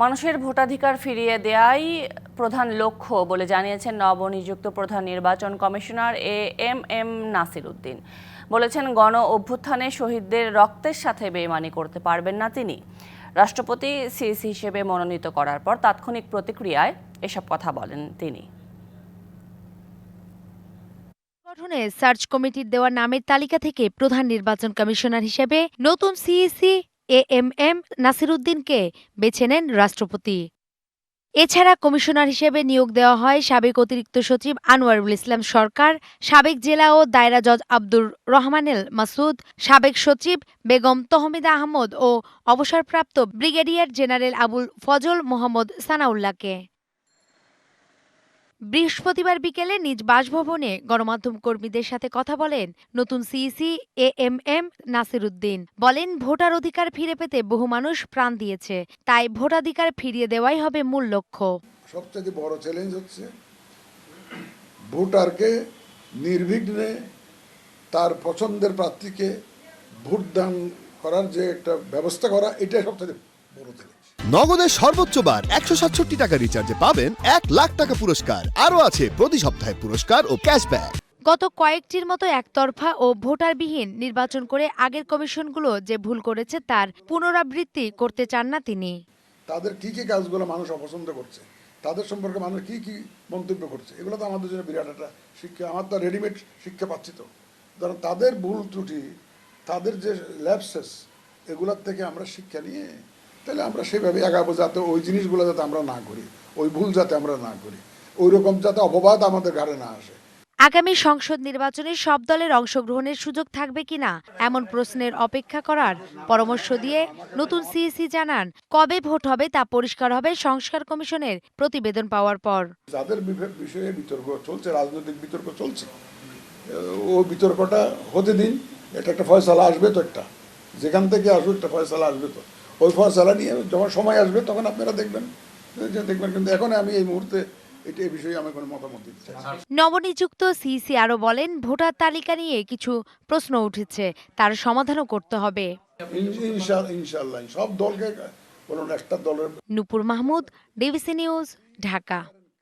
মানুষের ভোটাধিকার ফিরিয়ে দেয়াই প্রধান লক্ষ্য বলে জানিয়েছেন নবনিযুক্ত প্রধান নির্বাচন commissioner A M M Nasir Uddin. বলেছেন, গণ অভ্যুত্থানে শহীদদের রক্তের সাথে বেইমানি করতে পারবেন না তিনি। রাষ্ট্রপতি সিএসি হিসেবে মনোনীত করার পর তাৎক্ষণিক প্রতিক্রিয়ায় এসব কথা বলেন তিনি। গঠনে সার্চ কমিটির দেওয়া নামের তালিকা থেকে প্রধান নির্বাচন কমিশনার হিসেবে নতুন সিইসি এ এম এম নাসিরুদ্দিনকে বেছে নেন রাষ্ট্রপতি। এছাড়া কমিশনার হিসেবে নিয়োগ দেওয়া হয় সাবেক অতিরিক্ত সচিব আনোয়ারুল ইসলাম সরকার, সাবেক জেলা ও দায়রা জজ আব্দুর রহমানেল মাসুদ, সাবেক সচিব বেগম তহমিদা আহমদ ও অবসরপ্রাপ্ত ব্রিগেডিয়ার জেনারেল আবুল ফজল মোহাম্মদ সানাউল্লাহকে। বৃহস্পতিবার বিকেলে নিজ বাসভবনে গণমাধ্যম কর্মীদের সাথে কথা বলেন নতুন CEC A M M Nasiruddin. বলেন, ভোটার অধিকার ফিরে পেতে বহু মানুষ প্রাণ দিয়েছে, তাই ভোটাধিকার ফিরিয়ে দেওয়াই হবে মূল লক্ষ্য। সবচেয়ে বড় চ্যালেঞ্জ হচ্ছে ভোটারকে নির্বিঘ্নে তার পছন্দের প্রার্থীকে ভোট দান করার যে একটা ব্যবস্থা করা এটাই সবচেয়ে বড় চ্যালেঞ্জ নগদের সর্বোচ্চ বার একশো সাতষট্টি টাকা রিচার্জে পাবেন এক লাখ টাকা পুরস্কার। আরও আছে প্রতি সপ্তাহে পুরস্কার ও ক্যাশব্যাক গত কয়েকটির মতো একতরফা ও ভোটারবিহীন নির্বাচন করে আগের কমিশনগুলো যে ভুল করেছে তার পুনরাবৃত্তি করতে চান না তিনি। তাদের কি কি কাজগুলো মানুষ অপছন্দ করছে? তাদের সম্পর্কে মানুষ কি কি মন্তব্য করছে? এগুলো তো আমাদের জন্য বিরাট একটা শিক্ষা। আমার তো রেডিমেড শিক্ষা পাচ্ছি তো। ধরো তাদের ভুল ত্রুটি তাদের যে ল্যাপসেস এগুলোর থেকে আমরা শিক্ষা নিয়ে তাহলে আমরা সেভাবে এগাবো যাতে ওই জিনিসগুলো যাতে আমরা না করি ওই ভুল যাতে আমরা না করি ওই রকম যাতে অপবাদ আমাদের ঘাড়ে না আসে। আগামী সংসদ নির্বাচনে সব দলের অংশগ্রহণের সুযোগ থাকবে কিনা এমন প্রশ্নের অপেক্ষা করার পরামর্শ দিয়ে নতুন সিইসি জানান কবে ভোট হবে তা পরিষ্কার হবে সংস্কার কমিশনের প্রতিবেদন পাওয়ার পর। যাদের বিষয়ে বিতর্ক চলছে রাজনৈতিক বিতর্ক চলছে ও বিতর্কটা হতে দিন এটা একটা ফয়সালা আসবে তো একটা যেখান থেকে আসবে একটা ফয়সালা আসবে তো। ওই ফয়সালা নিয়ে যখন সময় আসবে তখন আপনারা দেখবেন। দেখবেন কিন্তু এখন আমি এই মুহূর্তে এটা এই বিষয়ে আমি কোনো মতামত দিতে চাই নবনিযুক্ত সিসি আরও বলেন ভোটার তালিকা নিয়ে কিছু প্রশ্ন উঠেছে। তার সমাধানও করতে হবে। ইন- সব দলকে কোনো একটা দলের নুপুর মাহমুদ ডিবিসি নিউজ ঢাকা।